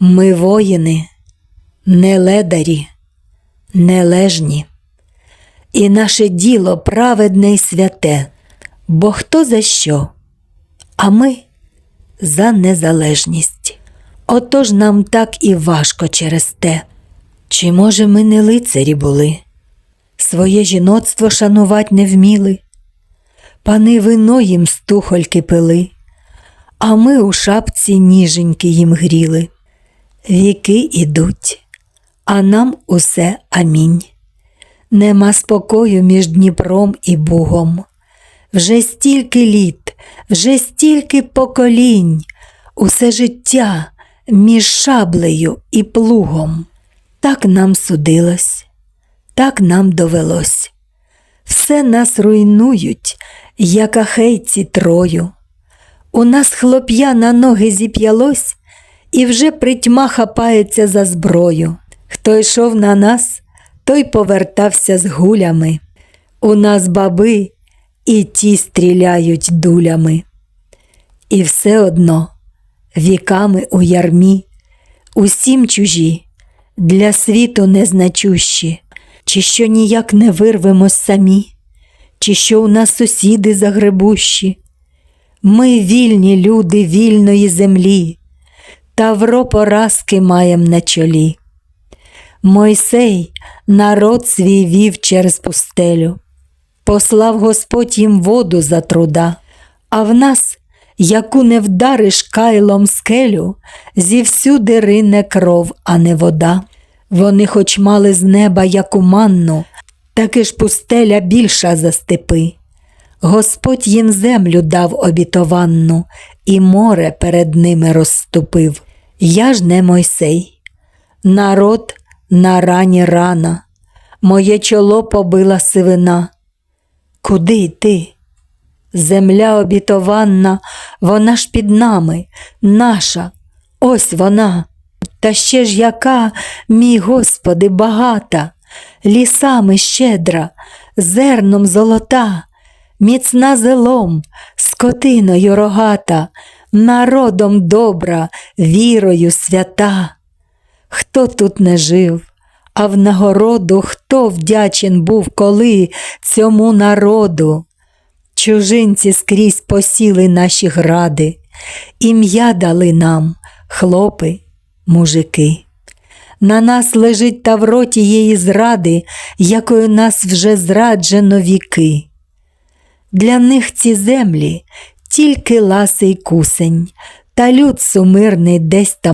Ми воїни, не ледарі, нележні, і наше діло праведне й святе, бо хто за що, а ми за незалежність. Отож нам так і важко через те. Чи, може, ми не лицарі були, своє жіноцтво шанувать не вміли, пани вино їм з тухольки пили, а ми у шапці ніженьки їм гріли. Віки ідуть, а нам усе амінь. Нема спокою між Дніпром і Бугом. Вже стільки літ, вже стільки поколінь, усе життя між шаблею і плугом. Так нам судилось, так нам довелось. Все нас руйнують, як ахейці трою. У нас хлоп'я на ноги зіп'ялось і вже притьма хапається за зброю. Хто йшов на нас, той повертався з гулями. У нас баби і ті стріляють дулями. І все одно віками у ярмі, усім чужі, для світу незначущі, чи що ніяк не вирвемось самі, чи що у нас сусіди загребущі. Ми вільні люди вільної землі, Тавро поразки маєм на чолі. Мойсей народ свій вів через пустелю, послав Господь їм воду за труда, а в нас, яку не вдариш кайлом скелю, зівсюди рине кров, а не вода. Вони хоч мали з неба яку манну, таки ж пустеля більша за степи. Господь їм землю дав обітованну, і море перед ними розступив. Я ж не Мойсей. Народ на рані рана, моє чоло побила сивина. Куди йти? Земля обітованна, вона ж під нами, наша, ось вона. Та ще ж яка, мій Господи, багата, лісами щедра, зерном золота, міцна зелом, скотиною рогата, народом добра, вірою свята. Хто тут не жив, а в нагороду хто вдячен був коли цьому народу? Чужинці скрізь посіли наші гради, ім'я дали нам, хлопи, мужики. На нас лежить тавро тієї зради, якою нас вже зраджено віки. Для них ці землі тільки ласий кусень, та люд сумирний десь там